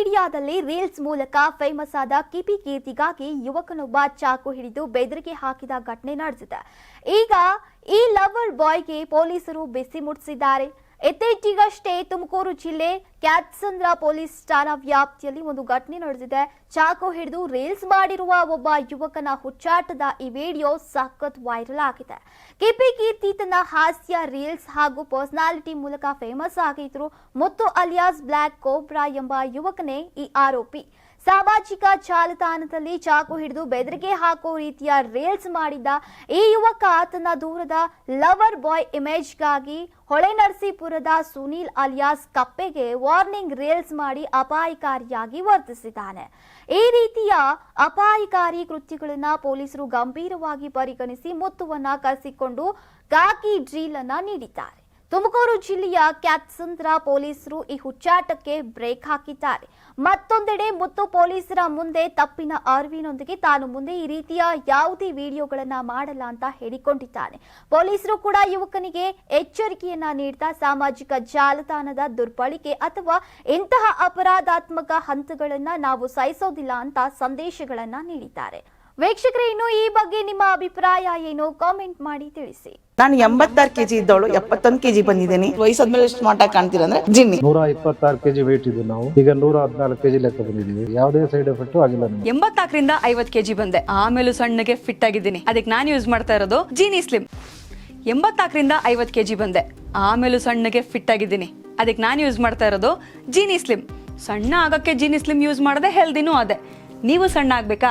ಮೀಡಿಯಾದಲ್ಲಿ ರೀಲ್ಸ್ ಮೂಲಕ ಫೇಮಸ್ ಆದ ಕಿಪಿ ಕೀರ್ತಿಗಾಗಿ ಯುವಕನೊಬ್ಬ ಚಾಕು ಹಿಡಿದು ಬೆದರಿಕೆ ಹಾಕಿದ ಘಟನೆ ನಡೆದಿದೆ. ಈಗ ಈ ಲವರ್ ಬಾಯ್ಗೆ ಪೊಲೀಸರು ಬಿಸಿ ಮುಟ್ಟಿಸಿದ್ದಾರೆ. ಇತ್ತೀಚೆಗಷ್ಟೇ ತುಮಕೂರು ಜಿಲ್ಲೆ ಕ್ಯಾತ್ಸಂದ್ರ ಪೊಲೀಸ್ ಠಾಣಾ ವ್ಯಾಪ್ತಿಯಲ್ಲಿ ಒಂದು ಘಟನೆ ನಡೆದಿದೆ. ಚಾಕು ಹಿಡಿದು ರೀಲ್ಸ್ ಮಾಡಿರುವ ಒಬ್ಬ ಯುವಕನ ಹುಚ್ಚಾಟದ ಈ ವಿಡಿಯೋ ಸಖತ್ ವೈರಲ್ ಆಗಿದೆ. ಕೆಪಿ ಕೀರ್ತಿ ತನ್ನ ಹಾಸ್ಯ, ರೀಲ್ಸ್ ಹಾಗೂ ಪರ್ಸನಾಲಿಟಿ ಮೂಲಕ ಫೇಮಸ್ ಆಗಿದ್ರು. ಮತ್ತು ಅಲಿಯಾಸ್ ಬ್ಲ್ಯಾಕ್ ಕೋಬ್ರಾ ಎಂಬ ಯುವಕನೇ ಈ ಆರೋಪಿ. ಸಾಮಾಜಿಕ ಜಾಲತಾಣದಲ್ಲಿ ಚಾಕು ಹಿಡಿದು ಬೆದರಿಕೆ ಹಾಕೋ ರೀತಿಯ ರೀಲ್ಸ್ ಮಾಡಿದ್ದ ಈ ಯುವಕ ತನ್ನ ದೂರದ ಲವರ್ ಬಾಯ್ ಇಮೇಜ್ಗಾಗಿ ಹೊಳೆನರಸೀಪುರದ ಸುನೀಲ್ ಅಲಿಯಾಸ್ ಕಪ್ಪೆಗೆ ವಾರ್ನಿಂಗ್ ರೀಲ್ಸ್ ಮಾಡಿ ಅಪಾಯಕಾರಿಯಾಗಿ ವರ್ತಿಸಿದ್ದಾನೆ. ಈ ರೀತಿಯ ಅಪಾಯಕಾರಿ ಕೃತ್ಯಗಳನ್ನ ಪೊಲೀಸರು ಗಂಭೀರವಾಗಿ ಪರಿಗಣಿಸಿ ಮುತ್ತುವನ್ನ ಕರೆಸಿಕೊಂಡು ಗಾಕಿ ಡ್ರೀಲ್ ಅನ್ನ ನೀಡಿದ್ದಾರೆ. ತುಮಕೂರು ಜಿಲ್ಲೆಯ ಕ್ಯಾತ್ಸಂದ್ರ ಪೊಲೀಸರು ಈ ಹುಚ್ಚಾಟಕ್ಕೆ ಬ್ರೇಕ್ ಹಾಕಿದ್ದಾರೆ. ಮತ್ತೊಂದೆಡೆ ಮುತ್ತು ಪೊಲೀಸರ ಮುಂದೆ ತಪ್ಪಿನ ಅರಿವಿನೊಂದಿಗೆ ತಾನು ಮುಂದೆ ಈ ರೀತಿಯ ಯಾವುದೇ ವಿಡಿಯೋಗಳನ್ನ ಮಾಡಲ್ಲ ಅಂತ ಹೇಳಿಕೊಂಡಿದ್ದಾನೆ. ಪೊಲೀಸರು ಕೂಡ ಯುವಕನಿಗೆ ಎಚ್ಚರಿಕೆಯನ್ನ ನೀಡ್ತಾ ಸಾಮಾಜಿಕ ಜಾಲತಾಣದ ದುರ್ಬಳಕೆ ಅಥವಾ ಇಂತಹ ಅಪರಾಧಾತ್ಮಕ ಹಂತಗಳನ್ನ ನಾವು ಸಹಿಸೋದಿಲ್ಲ ಅಂತ ಸಂದೇಶಗಳನ್ನ ನೀಡಿದ್ದಾರೆ. ವೀಕ್ಷಕರೇ ಇನ್ನು ಈ ಬಗ್ಗೆ ನಿಮ್ಮ ಅಭಿಪ್ರಾಯ ಏನು? ಕಾಮೆಂಟ್ ಮಾಡಿ ತಿಳಿಸಿ. ನಾನು ಎಂಬತ್ತಾರು ಕೆಜಿ ಇದ್ದವಳು ಎಪ್ಪತ್ತೊಂದು ಕೆಜಿ ಬಂದಿದ್ದೀನಿ. ವಯಸ್ಸಾದ್ಮೇಲೆ ಸ್ಮಾರ್ಟ್ ಆಗಿ ಕಾಣ್ತೀರ ಅಂದ್ರೆ ಜಿನ್ನಿ. ನೂರ ಇಪ್ಪತ್ತಾರು ಕೆಜಿ ವೇಟ್ ಇದ್ದು ನಾವು. ಈಗ ನೂರ ಹದಿನಾಲ್ಕು ಕೆಜಿ ಲೆಕ್ಕ ಬಂದಿದ್ದೀವಿ. ಯಾವುದೇ ಸೈಡ್ ಎಫೆಕ್ಟ್ ಆಗಿಲ್ಲ ಎಂಬತ್ತಾಕರಿಂದ ಐವತ್ ಕೆಜಿ ಬಂದೆ. ಆಮೇಲೂ ಸಣ್ಣಗೆ ಫಿಟ್ ಆಗಿದ್ದೀನಿ. ಅದಕ್ಕೆ ನಾನು ಯೂಸ್ ಮಾಡ್ತಾ ಇರೋದು ಜೀನಿ ಸ್ಲಿಮ್ ಎಂಬತ್ತಾಕರಿಂದ ಐವತ್ ಕೆಜಿ ಬಂದೆ. ಆಮೇಲೂ ಸಣ್ಣಗೆ ಫಿಟ್ ಆಗಿದ್ದೀನಿ. ಅದಕ್ಕೆ ನಾನು ಯೂಸ್ ಮಾಡ್ತಾ ಇರೋದು ಜೀನಿ ಸ್ಲಿಮ್ ಸಣ್ಣ ಆಗಕ್ಕೆ ಜೀನಿ ಸ್ಲಿಮ್ ಯೂಸ್ ಮಾಡದೆ ಹೆಲ್ದಿನೂ ಅದೇ. ನೀವು ಸಣ್ಣ ಆಗ್ಬೇಕಾ?